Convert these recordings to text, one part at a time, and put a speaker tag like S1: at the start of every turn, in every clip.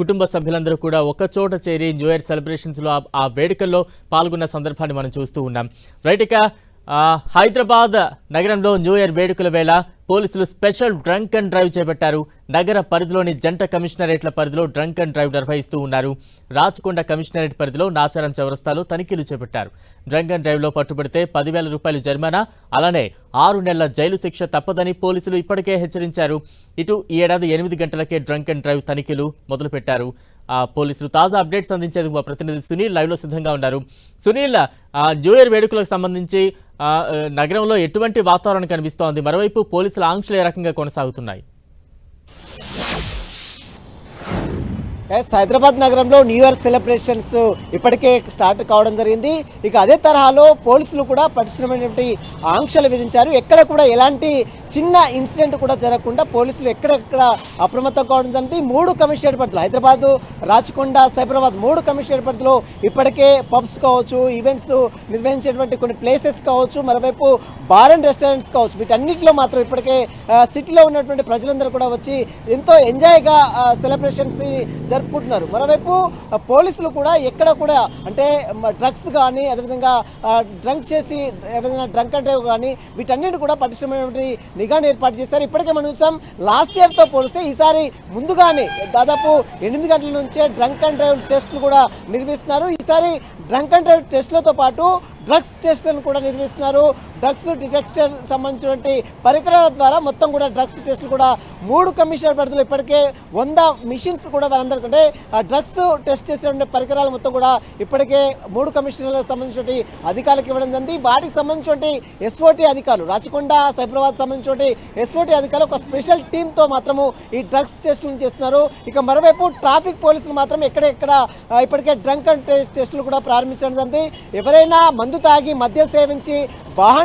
S1: కుటుంబ సభ్యులందరూ కూడా ఒకచోట చేరి న్యూ ఇయర్ సెలబ్రేషన్స్లో ఆ- వేడుకల్లో పాల్గొన్న సందర్భాన్ని మనం చూస్తూ ఉన్నాం. రైట్ ఇక హైదరాబాద్ నగరంలో న్యూ ఇయర్ వేడుకల వేళ పోలీసులు స్పెషల్ డ్రంక్ అండ్ డ్రైవ్ చేపట్టారు. నగర పరిధిలోని జంట కమిషనరేట్ల పరిధిలో డ్రంక్ అండ్ డ్రైవ్ నిర్వహిస్తూ ఉన్నారు. రాచకొండ కమిషనరేట్ పరిధిలో నాచారం చౌరస్తాలో తనిఖీలు చేపట్టారు. డ్రంక్ అండ్ డ్రైవ్లో పట్టుబడితే పదివేల రూపాయలు జరిమానా అలానే ఆరు నెలల జైలు శిక్ష తప్పదని పోలీసులు ఇప్పటికే హెచ్చరించారు. ఇటు ఈ ఏడాది ఎనిమిది గంటలకే డ్రంక్ అండ్ డ్రైవ్ తనిఖీలు మొదలుపెట్టారు. ఆ పోలీసులు తాజా అప్డేట్స్ అందించేందుకు మా ప్రతినిధి సునీల్ లైవ్లో సిద్ధంగా ఉన్నారు. సునీల్ న్యూ ఇయర్ వేడుకలకు సంబంధించి నగరంలో ఎటువంటి వాతావరణం కనిపిస్తోంది? మరోవైపు పోలీసుల ఆంక్షలు ఏ రకంగా కొనసాగుతున్నాయి?
S2: హైదరాబాద్ నగరంలో న్యూ ఇయర్ సెలబ్రేషన్స్ ఇప్పటికే స్టార్ట్ కావడం జరిగింది. ఇక అదే తరహాలో పోలీసులు కూడా పటిష్టమైనటువంటి ఆంక్షలు విధించారు. ఎక్కడ కూడా ఎలాంటి చిన్న ఇన్సిడెంట్ కూడా జరగకుండా పోలీసులు ఎక్కడెక్కడ అప్రమత్తం కావడం జరిగింది. మూడు కమిషనరేట్ పరిధిలో హైదరాబాద్ రాచకొండ సైబరాబాద్ మూడు కమిషనరేట్ పరిధిలో ఇప్పటికే పబ్స్ కావచ్చు ఈవెంట్స్ నిర్వహించేటువంటి కొన్ని ప్లేసెస్ కావచ్చు మరోవైపు బార్ అండ్ రెస్టారెంట్స్ కావచ్చు వీటన్నిటిలో మాత్రం ఇప్పటికే సిటీలో ఉన్నటువంటి ప్రజలందరూ కూడా వచ్చి ఎంతో ఎంజాయ్గా సెలబ్రేషన్స్ జరుపుకుంటున్నారు. మరోవైపు పోలీసులు కూడా ఎక్కడ కూడా అంటే డ్రగ్స్ కానీ అదేవిధంగా డ్రంక్ చేసి ఏదైనా డ్రంక్ అండ్ డ్రైవ్ కానీ వీటన్నిటి కూడా పటిష్టమైనటువంటి నిఘాను ఏర్పాటు చేశారు. ఇప్పటికే మనం చూసాం లాస్ట్ ఇయర్తో పోలిస్తే ఈసారి ముందుగానే దాదాపు ఎనిమిది గంటల నుంచే డ్రంక్ అండ్ డ్రైవ్ టెస్టులు కూడా నిర్వహిస్తున్నారు. ఈసారి డ్రంక్ అండ్ డ్రైవ్ టెస్టులతో పాటు డ్రగ్స్ టెస్టులను కూడా నిర్వహిస్తున్నారు. డ్రగ్స్ డిటెక్టర్ సంబంధించినటువంటి పరికరాల ద్వారా మొత్తం కూడా డ్రగ్స్ టెస్టులు కూడా మూడు కమిషనర్ పరిధిలో ఇప్పటికే వంద మిషన్స్ కూడా వారందరికీ ఆ డ్రగ్స్ టెస్ట్ చేసినటువంటి పరికరాలు మొత్తం కూడా ఇప్పటికే మూడు కమిషనర్లకు సంబంధించినటువంటి అధికారులకు ఇవ్వడం జరిగింది. వాటికి సంబంధించినటువంటి ఎస్ఓటీ అధికారులు రాచకొండ సైబరాబాద్ సంబంధించినటువంటి ఎస్ఓటి అధికారులు ఒక స్పెషల్ టీంతో మాత్రము ఈ డ్రగ్స్ టెస్టులు చేస్తున్నారు. ఇక మరోవైపు ట్రాఫిక్ పోలీసులు మాత్రం ఎక్కడెక్కడ ఇప్పటికే డ్రంక్ అండ్ టెస్ట్ టెస్టులు కూడా ప్రారంభించడం జరిగింది. ఎవరైనా మందు తాగి మద్యం సేవించి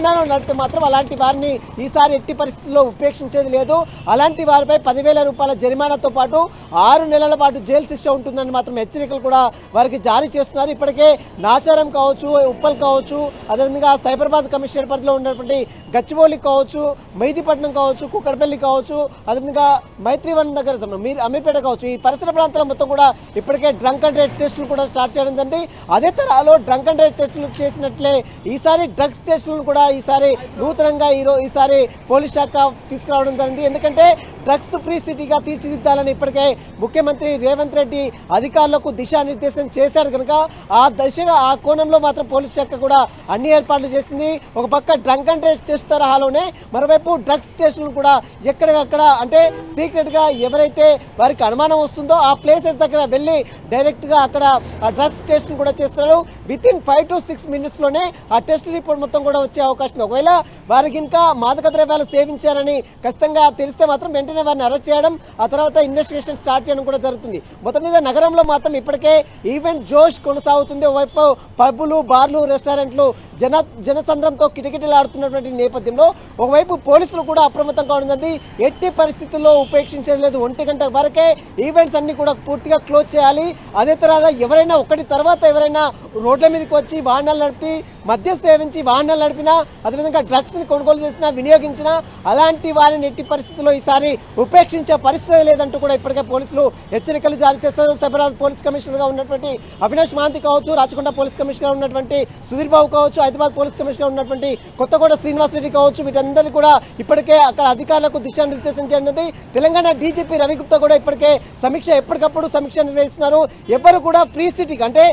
S2: సమాధానం ఉన్నట్టు మాత్రం అలాంటి వారిని ఈసారి ఎట్టి పరిస్థితుల్లో ఉపేక్షించేది లేదు. అలాంటి వారిపై పదివేల రూపాయల జరిమానాతో పాటు ఆరు నెలల పాటు జైలు శిక్ష ఉంటుందని మాత్రం హెచ్చరికలు కూడా వారికి జారీ చేస్తున్నారు. ఇప్పటికే నాచారం కావచ్చు ఉప్పల్ కావచ్చు అదేవిధంగా సైబరాబాద్ కమిషనర్ పరిధిలో ఉన్నటువంటి గచ్చిబౌలి కావచ్చు మైదీపట్నం కావచ్చు కుక్కడపల్లి కావచ్చు అదేవిధంగా మైత్రివన్ దగ్గర మీరు అమీర్పేట కావచ్చు ఈ పరిసర ప్రాంతాల మొత్తం కూడా ఇప్పటికే డ్రంక్ అండ్ డ్రైవ్ టెస్టులు కూడా స్టార్ట్ చేయడం జరిగింది. అదే తరహాలో డ్రంక్ అండ్ డ్రైవ్ టెస్టులు చేసినట్లే ఈసారి డ్రగ్స్ టెస్టులను కూడా ఈసారి నూతనంగా ఈరో ఈసారి పోలీస్ శాఖ తీసుకురావడం జరిగింది. ఎందుకంటే డ్రగ్స్ ఫ్రీ సిటీగా తీర్చిదిద్దాలని ఇప్పటికే ముఖ్యమంత్రి రేవంత్ రెడ్డి అధికారులకు దిశానిర్దేశం చేశారు కనుక ఆ దశగా ఆ కోణంలో మాత్రం పోలీస్ శాఖ కూడా అన్ని ఏర్పాట్లు చేసింది. ఒక పక్క డ్రంక్ అండ్ టెస్ట్ తరహాలోనే మరోవైపు డ్రగ్స్ స్టేషన్లు కూడా ఎక్కడికక్కడ అంటే సీక్రెట్గా ఎవరైతే వారికి అనుమానం వస్తుందో ఆ ప్లేసెస్ దగ్గర వెళ్ళి డైరెక్ట్గా అక్కడ ఆ డ్రగ్స్ టెస్ట్ కూడా చేస్తున్నారు. With in five to six మినిట్స్లోనే ఆ టెస్ట్ రిపోర్ట్ మొత్తం కూడా వచ్చే అవకాశం ఉంది. ఒకవేళ వారికి ఇంకా మాదక ద్రవ్యాలు సేవించారని ఖచ్చితంగా తెలిస్తే మాత్రం వెంటనే వారిని అరెస్ట్ చేయడం ఆ తర్వాత ఇన్వెస్టిగేషన్ స్టార్ట్ చేయడం కూడా జరుగుతుంది. మొత్తం మీద నగరంలో మాత్రం ఇప్పటికే ఈవెంట్ జోష్ కొనసాగుతుంది. ఒకవైపు పబ్బులు బార్లు రెస్టారెంట్లు జన జనసంద్రంతో కిటకిటలాడుతున్నటువంటి నేపథ్యంలో ఒకవైపు పోలీసులు కూడా అప్రమత్తంగా ఉండండి ఎట్టి పరిస్థితుల్లో ఉపేక్షించేది లేదు ఒంటి గంట వరకే ఈవెంట్స్ అన్ని కూడా పూర్తిగా క్లోజ్ చేయాలి. అదే తర్వాత ఎవరైనా ఒకటి తర్వాత ఎవరైనా రోడ్ల మీదకి వచ్చి వాహనాలు నడిపి మద్యం సేవించి వాహనాలు నడిపినా అదేవిధంగా డ్రగ్స్ని కొనుగోలు చేసినా వినియోగించినా అలాంటి వారిని ఎట్టి పరిస్థితుల్లో ఈసారి ఉపేక్షించే పరిస్థితి లేదంటూ కూడా ఇప్పటికే పోలీసులు హెచ్చరికలు జారీ చేస్తారు. సైబరాబాద్ పోలీస్ కమిషనర్గా ఉన్నటువంటి అవినాష్ మాంతి కావచ్చు రాచకొండ పోలీస్ కమిషనర్గా ఉన్నటువంటి సుధీర్ బాబు కావచ్చు హైదరాబాద్ పోలీస్ కమిషనర్గా ఉన్నటువంటి కొత్తగూడ శ్రీనివాస్ రెడ్డి కావచ్చు వీటందరినీ కూడా ఇప్పటికే అక్కడ అధికారులకు దిశానిర్దేశం చేయనున్నది తెలంగాణ డీజీపీ రవిగుప్తా కూడా ఇప్పటికే సమీక్ష ఎప్పటికప్పుడు సమీక్ష నిర్వహిస్తున్నారు. ఎవరు కూడా ఫ్రీ సిటీకి అంటే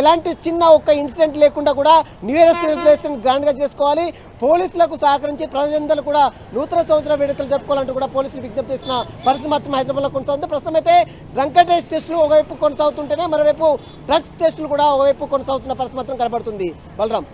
S2: ఎలాంటి చిన్న ఒక్క ఇన్సిడెంట్ లేకుండా కూడా న్యూ ఇయర్ సెలబ్రేషన్ గ్రాండ్గా చేసుకోవాలి. పోలీసులకు సహకరించి ప్రజలందరూ కూడా నూతన సంవత్సర వేడుకలు జరుపుకోవాలంటూ కూడా పోలీసులు విజ్ఞప్తిస్తున్న పరిస్థితి మాత్రం హైదరాబాద్లో కొనసాగుతుంది. ప్రస్తుతం అయితే డ్రంక్ అండ్ టెస్టులు ఒకవైపు కొనసాగుతుంటేనే మరోవైపు డ్రగ్స్ టెస్టులు కూడా ఒకవైపు కొనసాగుతున్న పరిస్థితి మాత్రం కనబడుతుంది. బలరాం.